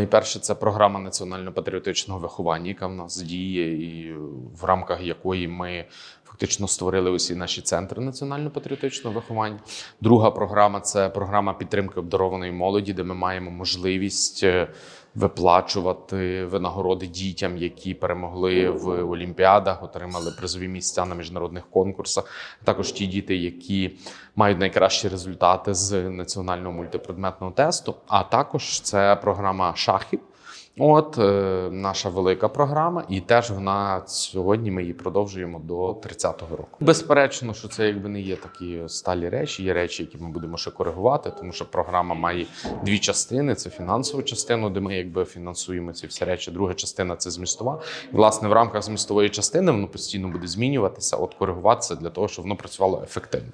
Найперше, це програма національно-патріотичного виховання, яка в нас діє, і в рамках якої ми фактично створили усі наші центри національно-патріотичного виховання. Друга програма це програма підтримки обдарованої молоді, де ми маємо можливість е, виплачувати винагороди дітям, які перемогли в олімпіадах, отримали призові місця на міжнародних конкурсах. Також ті діти, які мають найкращі результати з національного мультипредметного тесту. А також це програма шахів. От е, наша велика програма, і теж вона сьогодні ми її продовжуємо до 30-го року. Безперечно, що це якби не є такі сталі речі, є речі, які ми будемо ще коригувати, тому що програма має дві частини: це фінансову частину, де ми якби фінансуємо ці всі речі. Друга частина це змістова. Власне, в рамках змістової частини воно постійно буде змінюватися, от коригуватися для того, щоб воно працювало ефективно.